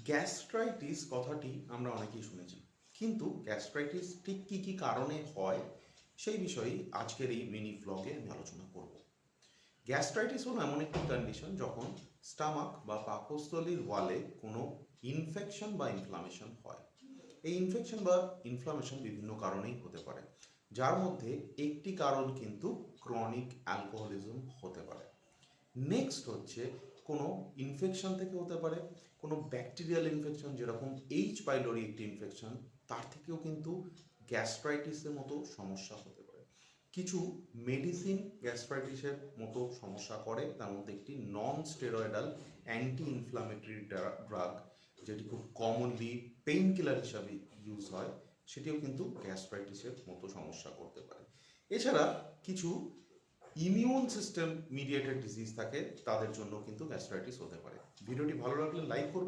Gastritis কথাটি আমরা অনেকেই শুনেছি। কিন্তু গ্যাস্ট্রাইটিস ঠিক কী কী কারণে হয়, সেই বিষয়ে আজকের এই মিনি ব্লগে আমি আলোচনা করব। গ্যাস্ট্রাইটিস হলো এমন একটি কন্ডিশন যখন স্টামাক বা পাকস্থলীর ওয়ালে কোনো ইনফেকশন বা ইনফ্লামেশন হয়। এই ইনফেকশন বা ইনফ্লামেশন বিভিন্ন কারণেই হতে পারে, যার মধ্যে একটি কারণ কিন্তু ক্রনিক অ্যালকোহলিজম হতে পারে। নেক্সট হচ্ছে কোনো ইনফেকশন থেকে হতে পারে, কোনো ব্যাকটেরিয়াল ইনফেকশন যেরকম এইচ পাইলোরি একটি ইনফেকশন তার থেকেও কিন্তু গ্যাস্ট্রাইটিসের মতো সমস্যা হতে পারে। কিছু মেডিসিন গ্যাস্ট্রাইটিসের মতো সমস্যা করে, তার মধ্যে একটি non steroidal anti inflammatory drug যেটি খুব কমনলি পেইন কিলার হিসাবে ইউজ হয়, সেটিও কিন্তু গ্যাস্ট্রাইটিসের মতো সমস্যা করতে পারে। এছাড়া কিছু ইমিউন সিস্টেম মিডিয়েটেড ডিজিজ থাকে, তাদের জন্য কিন্তু গ্যাস্ট্রাইটিস হতে পারে। ভিডিওটি ভালো লাগলে লাইক করবেন।